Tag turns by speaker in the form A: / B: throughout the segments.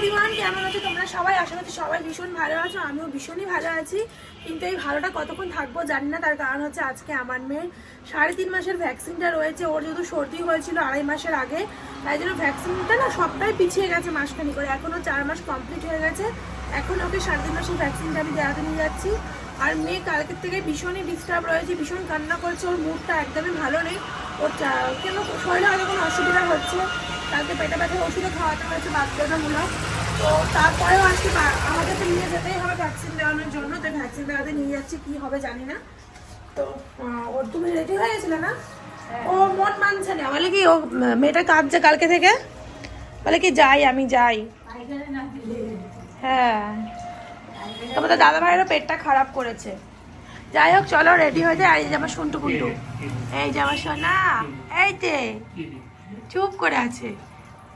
A: Everyone কেমন আছো তোমরা সবাই? আশা করছি সবাই ভীষণ ভালো আছো, আমিও ভীষণই ভালো আছি। কিন্তু এই ভালোটা কতক্ষণ থাকব জানি না, তার কারণ হচ্ছে আজকে আমার মেয়ের সাড়ে তিন মাসের ভ্যাকসিনটা রয়েছে। ওর যেহেতু সর্দি হয়েছিল আড়াই মাসের আগে, তাই জন্য ভ্যাকসিনটা না সবটাই পিছিয়ে গেছে মাসখানি করে। এখনও চার মাস কমপ্লিট হয়ে গেছে। এখন ওকে সাড়ে তিন মাসের ভ্যাকসিনটা আমি দেওয়াতে নিয়ে যাচ্ছি। আর মেয়ে কালকের থেকে ভীষণই ডিস্টার্ব রয়েছে, ভীষণ কান্না করছে, ওর মুডটা একদমই ভালো নেই। ওর কেন শরীরে হয়তো কোনো অসুবিধা হচ্ছে? কালকে পেটে ব্যথার ওষুধও খাওয়াতে হয়েছে বাধ্যতামূলক। তো তারপরেও আজকে আমাকে তো নিয়ে যেতেই হবে ভ্যাকসিন দেওয়ানোর জন্য। তো ভ্যাকসিন দেওয়াতে নিয়ে যাচ্ছি কি হবে জানি না। তো ওর তুমি রেডি হয়ে গেছিলে না? ও মন মানছে না। বলে কি ও মেয়েটা কাঁদছে কালকে থেকে? বলে কি যাই আমি যাই। হ্যাঁ। তোমাদের দাদা ভাইয়েরও পেটটা খারাপ করেছে। যাই হোক চলো রেডি হয়ে যায় এই যে আমার সন্টু কুন্টু এই যে আমার সোনা। এই যে। চুপ করে আছে।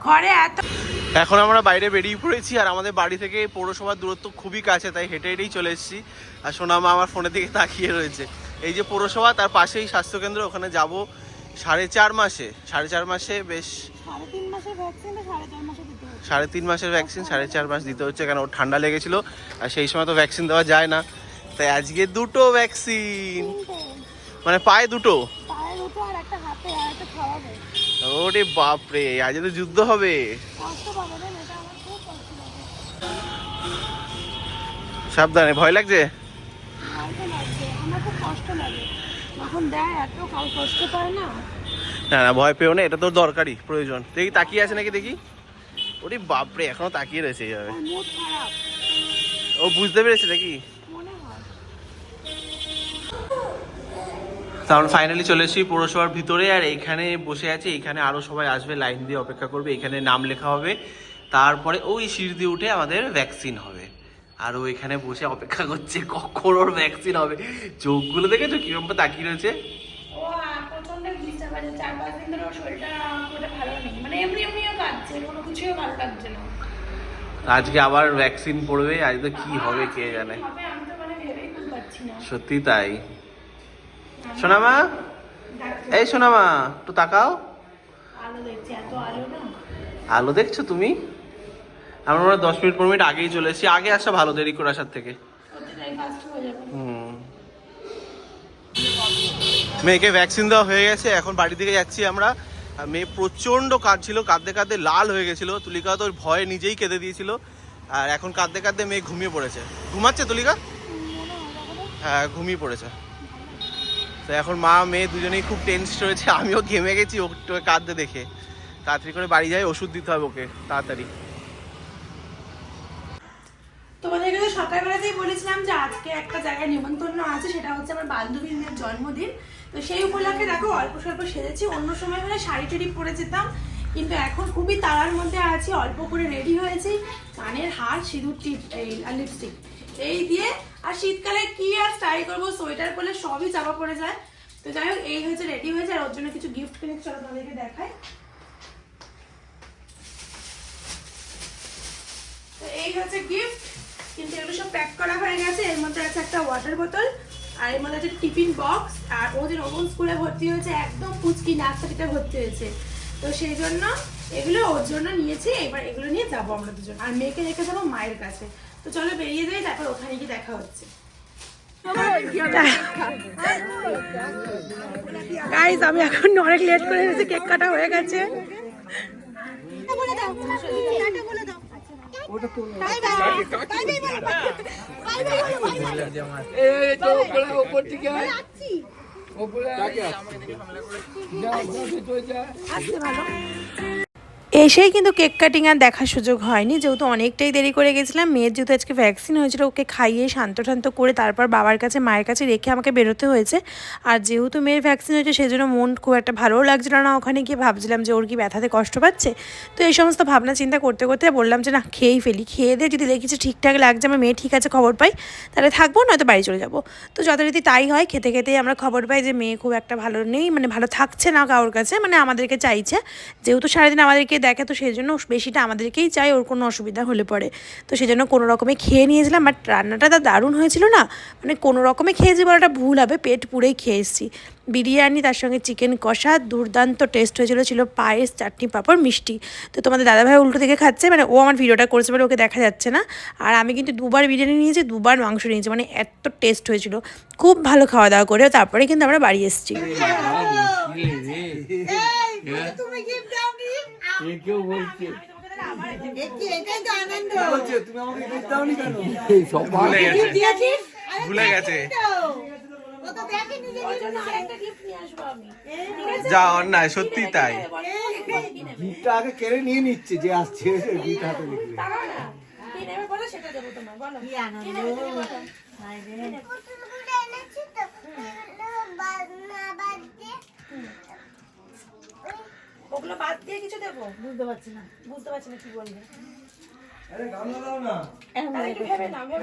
A: ঘরে এত
B: এখন আমরা বাইরে বেরিয়ে পড়েছি আর আমাদের বাড়ি থেকে পৌরসভার দূরত্ব খুবই কাছে তাই হেঁটে হেঁটেই চলে এসেছি। আর সোনামা আমার ফোনের দিকে তাকিয়ে রয়েছে। এই যে পৌরসভা তার পাশেই স্বাস্থ্যকেন্দ্র ওখানে যাব সাড়ে চার মাসে। সাড়ে চার মাসে বেশ
A: সাড়ে তিন মাসের ভ্যাকসিন সাড়ে চার মাসে দিতে হচ্ছে।
B: সাড়ে তিন মাসের ভ্যাকসিন সাড়ে চার মাস দিতে হচ্ছে কেন? ওর ঠান্ডা লেগেছিল আর সেই সময় তো ভ্যাকসিন দেওয়া যায় না। তাই আজকে দুটো ভ্যাকসিন মানে পায়ে দুটো
A: আর একটা হাতে আর একটা খাওয়াবে
B: ওরে বাপরে, আজ তো যুদ্ধ হবে। সাবধানে, ভয় লাগছে?
A: না
B: না, ভয় পেও না, এটা তোর দরকারি প্রয়োজন। দেখি, তাকিয়ে আছে নাকি দেখি? ওরে বাপরে, এখনও তাকিয়ে রয়েছে ও, বুঝতে পেরেছে নাকি? তারপর ফাইনালি চলে এসেছি পৌরসভার ভিতরে আর এইখানে বসে আছে এইখানে আরও সবাই আসবে লাইন দিয়ে অপেক্ষা করবে এখানে নাম লেখা হবে। তারপরে ওই সিঁড়ি দিয়ে উঠে আমাদের ভ্যাকসিন হবে। আর ও এখানে বসে অপেক্ষা করছে কখন ওর ভ্যাকসিন হবে? চোখগুলো দেখেছ কীরকম তাকিয়ে রয়েছে?
A: নেই। মানে
B: আজকে আবার ভ্যাকসিন পড়বে আজ তো কি হবে কে জানে?
A: মানে
B: সত্যি তাই। সোনামা? এই সোনামা একটু তাকাও।
A: আলো দেখছি
B: তুমি? আমরা দশ মিনিট পনেরো মিনিট আগেই চলে এসেছি। আগে আসা ভালো দেরি করে আসার থেকে। মেয়েকে ভ্যাকসিন দেওয়া হয়ে গেছে। এখন বাড়ি থেকে যাচ্ছি আমরা। মেয়ে প্রচণ্ড কাঁদছিল কাঁদতে কাঁদতে লাল হয়ে গেছিল। তুলিকা তো ভয়ে নিজেই কেঁদে দিয়েছিল। আর এখন কাঁদতে কাঁদতে মেয়ে ঘুমিয়ে পড়েছে। ঘুমাচ্ছে তুলিকা? হ্যাঁ ঘুমিয়ে পড়েছে। তো এখন মা, মেয়ে দুজনেই খুব টেন্স রয়েছে। আমিও ঘেমে গেছি ওকে কাঁদতে দেখে। তাড়াতাড়ি করে বাড়ি যাই, ওষুধ দিতে হবে ওকে, তাড়াতাড়ি।
A: তোমাদেরকে তো সকালবেলাতেই বলেছিলাম যে আজকে একটা জায়গায় নিমন্ত্রণ আছে, সেটা হচ্ছে আমার বান্ধবীর মেয়ের জন্মদিন। তো সেই উপলক্ষে দেখো, অল্প স্বল্প সেরেছি অন্য সময় হলে শাড়ি টাড়ি পরে যেতাম। কিন্তু এখন খুবই তাড়ার মধ্যে আছি, অল্প করে রেডি হয়েছি। কানের হার, সিঁদুর, টিপ, এই লিপস্টিক এই দিয়ে, আর শীতকালে কি আর স্টাইল করব? সোয়েটার পরলে সবই চাপা পড়ে যায়। তো যাই হোক, এই হয়েছে রেডি হয়েছে, আর ওর জন্য কিছু গিফট কিনে চলো তোমাদেরকে দেখাই। এই হচ্ছে গিফট কিন্তু এগুলো সব প্যাক করা হয়ে গেছে। এর মধ্যে আছে একটা ওয়াটার বোতল আর এর মধ্যে আছে টিফিন বক্স আর ও যে নতুন স্কুলে ভর্তি হয়েছে, একদম পুচকি নার্সারিতে ভর্তি হয়েছে। তো সেই জন্য এগুলো ওর জন্য নিয়েছি, এবার এগুলো নিয়ে যাব আমরা দুজন। আর মেয়েকে রেখে যাব মায়ের কাছে। তো চলো বেরিয়ে যাই তারপর ওখানে গিয়ে দেখা হচ্ছে। গাইজ আমি এখন অনেক লেট করে গেছি কেক কাটা হয়ে গেছে। আসতে ভালো। এসেই কিন্তু কেক কাটিং আর দেখার সুযোগ হয়নি। যেহেতু অনেকটাই দেরি করে গেছিলাম, মেয়ের যেহেতু আজকে ভ্যাকসিন হয়েছিল, ওকে খাইয়ে শান্ত শান্ত করে তারপর বাবার কাছে, মায়ের কাছে রেখে আমাকে বেরোতে হয়েছে। আর যেহেতু মেয়ের ভ্যাকসিন হয়েছে, সেজন্য মন খুব একটা ভালোও লাগছিল না। ওখানে গিয়ে ভাবছিলাম যে ওর কি ব্যথাতে কষ্ট পাচ্ছে। তো এই সমস্ত ভাবনা চিন্তা করতে করতে বললাম যে, না, খেয়েই ফেলি। খেয়ে দিয়ে যদি দেখেছি ঠিকঠাক লাগছে, আমার মেয়ে ঠিক আছে, খবর পাই, তাহলে থাকব, নয়তো বাড়ি চলে যাব। তো যথারীতি তাই হয়। খেতে খেতেই আমরা খবর পাই যে, মেয়ে খুব একটা ভালো নেই মানে ভালো থাকছে না কারোর কাছে মানে আমাদেরকে চাইছে। যেহেতু সারাদিন আমাদেরকে দেখে, তো সেই জন্য বেশিটা আমাদেরকেই চাই ওর কোনো অসুবিধা হলে পরে। তো সেই জন্য কোনো রকমে খেয়ে নিয়েছিলাম বাট রান্নাটা তা দারুণ হয়েছিল না? মানে কোনো রকমে খেয়েছি বলাটা ভুল হবে, পেট পুরেই খেয়ে এসেছি। বিরিয়ানি, তার সঙ্গে চিকেন কষা, দুর্দান্ত টেস্ট হয়েছিল, ছিল পায়েস, চাটনি, পাঁপড়, মিষ্টি। তো তোমাদের দাদাভাই উল্টো থেকে খাচ্ছে মানে ও আমার ভিডিওটা করেছে বলে ওকে দেখা যাচ্ছে না। আর আমি কিন্তু দুবার বিরিয়ানি নিয়েছি, দুবার মাংস নিয়েছি মানে এত টেস্ট হয়েছিল। খুব ভালো খাওয়া দাওয়া করে তারপরে কিন্তু আমরা বাড়ি এসেছি।
B: ভুলে গেছে।
C: যে
B: অন্যায় সত্যি তাই?
D: গিফটটা আগে কেড়ে নিয়ে নিচ্ছে যে আসছে গিফট হাতে
A: নেবে সেটা দেবো তোমায়, বলো।
C: কি আনন্দ
A: কি নেবে তুমি বলো? ওগুলো বাদ দিয়ে কিছু দেবো?
C: বুঝতে পারছি না।
A: বুঝতে পারছি না কি বলবে।
D: আরে গামলা দাও না।
A: একটু ভেবে নাও ভেবে